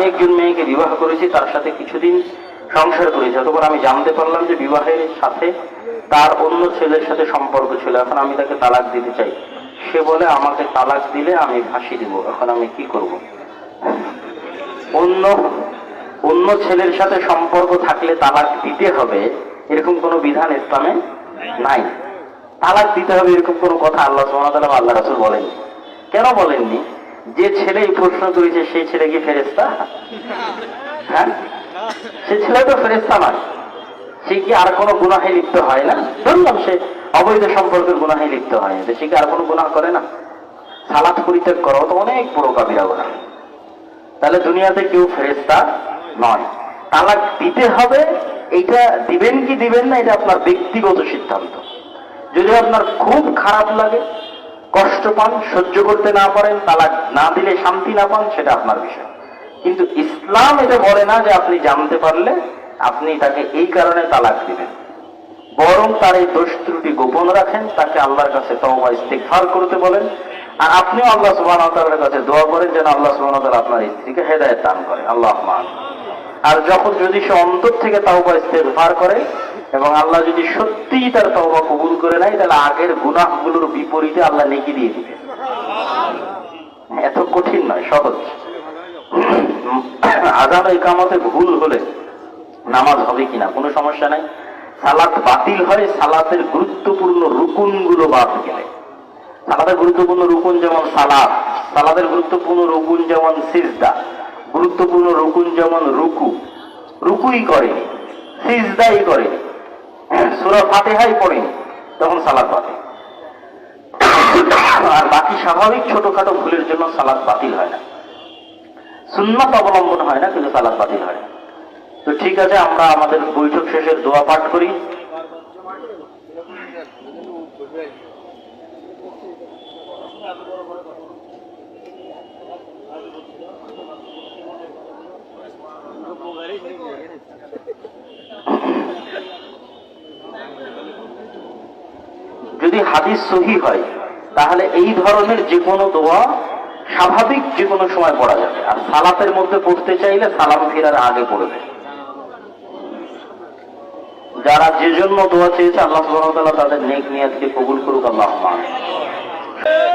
আমি একজন মেয়েকে বিবাহ করেছি, তার সাথে কিছুদিন সংসার করেছি। তখন আমি জানতে পারলাম যে বিবাহের সাথে তার অন্য ছেলের সাথে সম্পর্ক ছিল। এখন আমি তাকে তালাক দিতে চাই। সে বলে, আমাকে তালাক দিলে আমি ফাঁসি দিব। এখন আমি কি করব? অন্য অন্য ছেলের সাথে সম্পর্ক থাকলে তালাক দিতে হবে, এরকম কোনো বিধান ইসলামে নাই। তালাক দিতে হবে এরকম কোনো কথা আল্লাহ সুবহানাহু আল্লাহ রাসূল বলেননি। কেন বলেননি? যে ছেলে এই প্রশ্ন করেছে সেই ছেলে কি ফেরেস্তা হ্যাঁ? সে ছেলে তো ফেরেস্তা নয়। সে কি আর কোনো গুনাহে লিপ্ত হয় না? ধরলাম সে অবৈধ সম্পর্কের গুনাহে লিপ্ত হয়। সে কি আর কোনো গুনাহ করে না? সালাত পরিত্যাগ করাও তো অনেক বড় কাবিরা গুনাহ তাহলে দুনিয়াতে কেউ ফেরেস্তা নয়। তালাক দিতে হবে, এটা দিবেন কি দিবেন না, এটা আপনার ব্যক্তিগত সিদ্ধান্ত। যদি আপনার খুব খারাপ লাগে কষ্ট পান, সহ্য করতে না পারেন, তালাক না দিলে শান্তি না পান, সেটা আপনার বিষয়। কিন্তু ইসলাম এটা বলে না যে আপনি জানতে পারলে আপনি তাকে এই কারণে তালাক দিবেন। বরং তার এই দোষ ত্রুটি গোপন রাখেন, তাকে আল্লাহর কাছে তওবা, ইস্তিগফার করতে বলেন। আর আপনিও আল্লাহ তাআলার কাছে দোয়া করেন যেন আল্লাহ সুবহানাহু তাআলা আপনার স্ত্রীকে হেদায়েত দান করে। আল্লাহ আর যখন যদি সে অন্তর থেকে তওবা, ইস্তিগফার করে এবং আল্লাহ যদি সত্যিই তার তওবা কবুল করে নেয়, তাহলে আগের গুনাহগুলোর বিপরীতে আল্লাহ নেকি দিয়ে দিবে এত কঠিন নয়, সহজ। আজান ইকামতে ভুল হলে নামাজ হবে কিনা, কোনো সমস্যা নাই। সালাত বাতিল হয়, সালাতের গুরুত্বপূর্ণ রুকুনগুলো বাদ গেলে। সালাতের গুরুত্বপূর্ণ রুকুন যেমন সালাদ সালাদের গুরুত্বপূর্ণ রুকুন যেমন সিজদা, গুরুত্বপূর্ণ রুকুন যেমন রুকু। রুকুই করেনি, সিজদাই করেনি। সুরা ফাতেহাই পড়েনি তখন সালাদ বাতিল। আর বাকি স্বাভাবিক ছোটখাটো ভুলের জন্য সালাদ বাতিল হয় না। সুন্নত অবলম্বন হয় না, কিন্তু সালাদ বাতিল হয়। তো ঠিক আছে, আমরা আমাদের বৈঠক শেষের দোয়া পাঠ করি। যদি হাদিস সহি হয়, তাহলে এই ধরনের যে কোনো দোয়া স্বাভাবিক যে কোনো সময় পড়া যাবে। আর সালাতের মধ্যে পড়তে চাইলে সালাম ফেরার আগে পড়বে যারা যে জন্য দোয়া চেয়েছে, আল্লাহ তাআলা তাদের নেক নিয়াতকে কবুল করুক আল্লাহ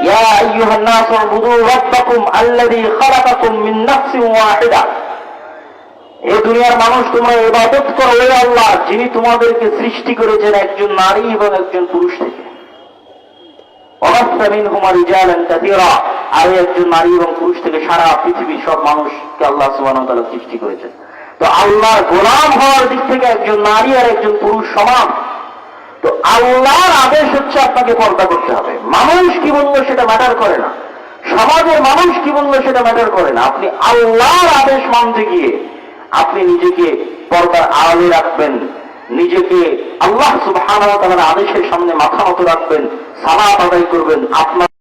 ইয়া আইয়ুহান নাস উবুদু রাব্বাকুম আল্লাযী খালাকাকুম মিন নাফসিন ওয়াহিদা। এই দুনিয়ার মানুষ, তোমরা ইবাদত করো ওই আল্লাহ, যিনি তোমাদেরকে সৃষ্টি করেছেন একজন নারী এবং একজন পুরুষ থেকে। আর একজন নারী এবং পুরুষ থেকে সারা পৃথিবীর সব মানুষকে আল্লাহ সৃষ্টি করেছেন। তো আল্লাহর গোলাম হওয়ার দিক থেকে একজন নারী আর একজন পুরুষ সমান। তো আল্লাহর আদেশ হচ্ছে আপনাকে পর্দা করতে হবে। মানুষ কি বলল সেটা ম্যাটার করে না। সমাজের মানুষ কি বলল সেটা ম্যাটার করে না। আপনি আল্লাহর আদেশ মানতে গিয়ে আপনি নিজেকে পর্দার আড়ালে রাখবেন। নিজেকে আল্লাহ সুবাহ আদেশের সামনে মাথা মতো রাখবেন সালাত আদায় করবেন আপনার